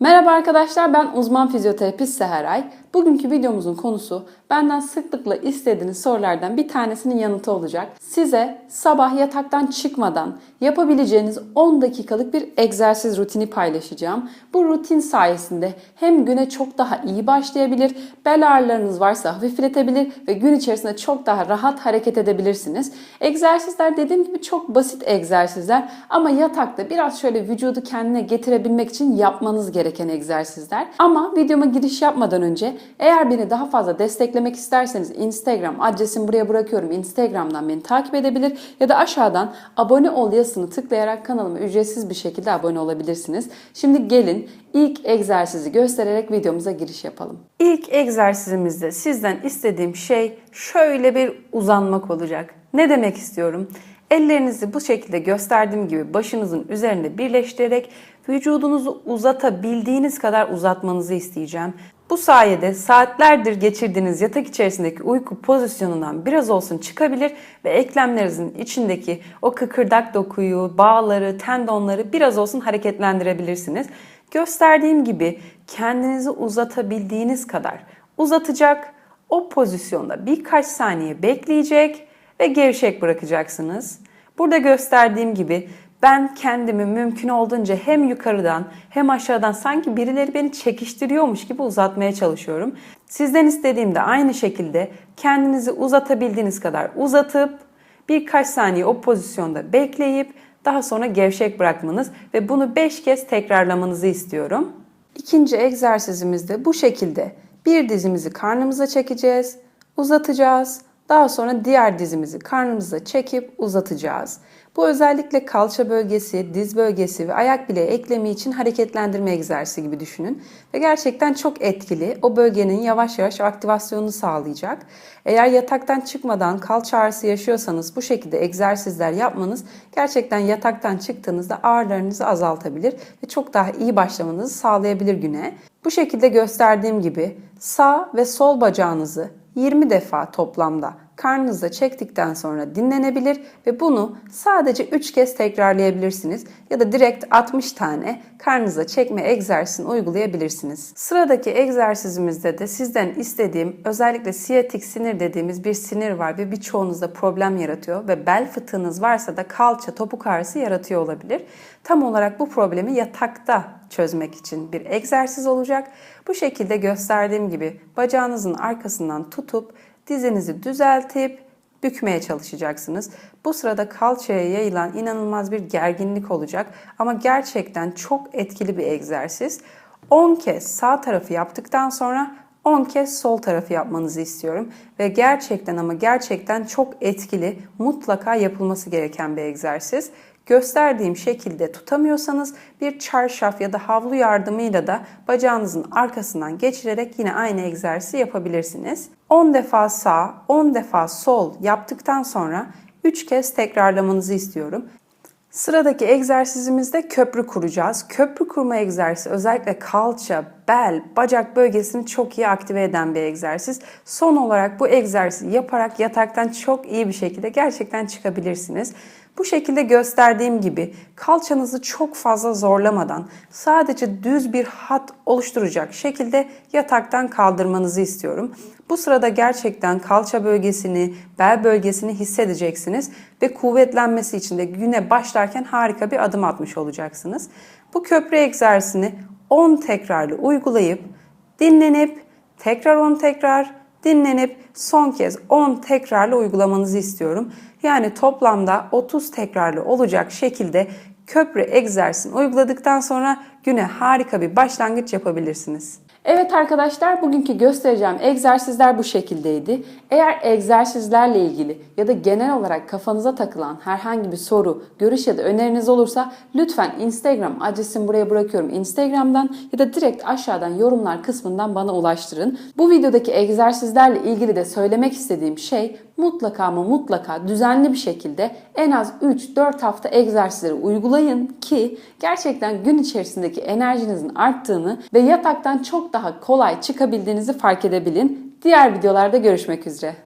Merhaba arkadaşlar ben uzman fizyoterapist Seheray. Bugünkü videomuzun konusu benden sıklıkla istediğiniz sorulardan bir tanesinin yanıtı olacak. Size sabah yataktan çıkmadan yapabileceğiniz 10 dakikalık bir egzersiz rutini paylaşacağım. Bu rutin sayesinde hem güne çok daha iyi başlayabilir, bel ağrılarınız varsa hafifletebilir ve gün içerisinde çok daha rahat hareket edebilirsiniz. Egzersizler dediğim gibi çok basit egzersizler ama yatakta biraz şöyle vücudu kendine getirebilmek için yapmanız gereken egzersizler. Ama videoma giriş yapmadan önce eğer beni daha fazla desteklemek isterseniz Instagram adresimi buraya bırakıyorum. Instagram'dan beni takip edebilir ya da aşağıdan abone ol yazısını tıklayarak kanalıma ücretsiz bir şekilde abone olabilirsiniz. Şimdi gelin ilk egzersizi göstererek videomuza giriş yapalım. İlk egzersizimizde sizden istediğim şey şöyle bir uzanmak olacak. Ne demek istiyorum? Ellerinizi bu şekilde gösterdiğim gibi başınızın üzerinde birleştirerek vücudunuzu uzatabildiğiniz kadar uzatmanızı isteyeceğim. Bu sayede saatlerdir geçirdiğiniz yatak içerisindeki uyku pozisyonundan biraz olsun çıkabilir ve eklemlerinizin içindeki o kıkırdak dokuyu, bağları, tendonları biraz olsun hareketlendirebilirsiniz. Gösterdiğim gibi kendinizi uzatabildiğiniz kadar uzatacak, o pozisyonda birkaç saniye bekleyecek ve gevşek bırakacaksınız. Burada gösterdiğim gibi ben kendimi mümkün olduğunca hem yukarıdan hem aşağıdan sanki birileri beni çekiştiriyormuş gibi uzatmaya çalışıyorum. Sizden istediğim de aynı şekilde kendinizi uzatabildiğiniz kadar uzatıp birkaç saniye o pozisyonda bekleyip daha sonra gevşek bırakmanız ve bunu 5 kez tekrarlamanızı istiyorum. İkinci egzersizimiz de bu şekilde. Bir dizimizi karnımıza çekeceğiz, uzatacağız. Daha sonra diğer dizimizi karnımıza çekip uzatacağız. Bu özellikle kalça bölgesi, diz bölgesi ve ayak bileği eklemi için hareketlendirme egzersizi gibi düşünün. Ve gerçekten çok etkili. O bölgenin yavaş yavaş aktivasyonunu sağlayacak. Eğer yataktan çıkmadan kalça ağrısı yaşıyorsanız bu şekilde egzersizler yapmanız gerçekten yataktan çıktığınızda ağrılarınızı azaltabilir ve çok daha iyi başlamanızı sağlayabilir güne. Bu şekilde gösterdiğim gibi sağ ve sol bacağınızı 20 defa toplamda karnınıza çektikten sonra dinlenebilir ve bunu sadece 3 kez tekrarlayabilirsiniz ya da direkt 60 tane karnınıza çekme egzersizini uygulayabilirsiniz. Sıradaki egzersizimizde de sizden istediğim özellikle siyatik sinir dediğimiz bir sinir var ve birçoğunuzda problem yaratıyor ve bel fıtığınız varsa da kalça topuk ağrısı yaratıyor olabilir. Tam olarak bu problemi yatakta çözmek için bir egzersiz olacak. Bu şekilde gösterdiğim gibi bacağınızın arkasından tutup dizinizi düzeltip bükmeye çalışacaksınız. Bu sırada kalçaya yayılan inanılmaz bir gerginlik olacak ama gerçekten çok etkili bir egzersiz. 10 kez sağ tarafı yaptıktan sonra 10 kez sol tarafı yapmanızı istiyorum ve gerçekten ama gerçekten çok etkili, mutlaka yapılması gereken bir egzersiz. Gösterdiğim şekilde tutamıyorsanız bir çarşaf ya da havlu yardımıyla da bacağınızın arkasından geçirerek yine aynı egzersizi yapabilirsiniz. 10 defa sağ, 10 defa sol yaptıktan sonra 3 kez tekrarlamanızı istiyorum. Sıradaki egzersizimizde köprü kuracağız. Köprü kurma egzersizi özellikle kalça, bel, bacak bölgesini çok iyi aktive eden bir egzersiz. Son olarak bu egzersizi yaparak yataktan çok iyi bir şekilde gerçekten çıkabilirsiniz. Bu şekilde gösterdiğim gibi kalçanızı çok fazla zorlamadan sadece düz bir hat oluşturacak şekilde yataktan kaldırmanızı istiyorum. Bu sırada gerçekten kalça bölgesini, bel bölgesini hissedeceksiniz ve kuvvetlenmesi için de güne başlarken harika bir adım atmış olacaksınız. Bu köprü egzersizini 10 tekrarlı uygulayıp dinlenip tekrar 10 tekrar dinlenip son kez 10 tekrarlı uygulamanızı istiyorum. Yani toplamda 30 tekrarlı olacak şekilde köprü egzersizini uyguladıktan sonra güne harika bir başlangıç yapabilirsiniz. Evet arkadaşlar bugünkü göstereceğim egzersizler bu şekildeydi. Eğer egzersizlerle ilgili ya da genel olarak kafanıza takılan herhangi bir soru, görüş ya da öneriniz olursa lütfen Instagram adresimi buraya bırakıyorum. Instagram'dan ya da direkt aşağıdan yorumlar kısmından bana ulaştırın. Bu videodaki egzersizlerle ilgili de söylemek istediğim şey mutlaka ama mutlaka düzenli bir şekilde en az 3-4 hafta egzersizleri uygulayın ki gerçekten gün içerisindeki enerjinizin arttığını ve yataktan çok daha kolay çıkabildiğinizi fark edebilin. Diğer videolarda görüşmek üzere.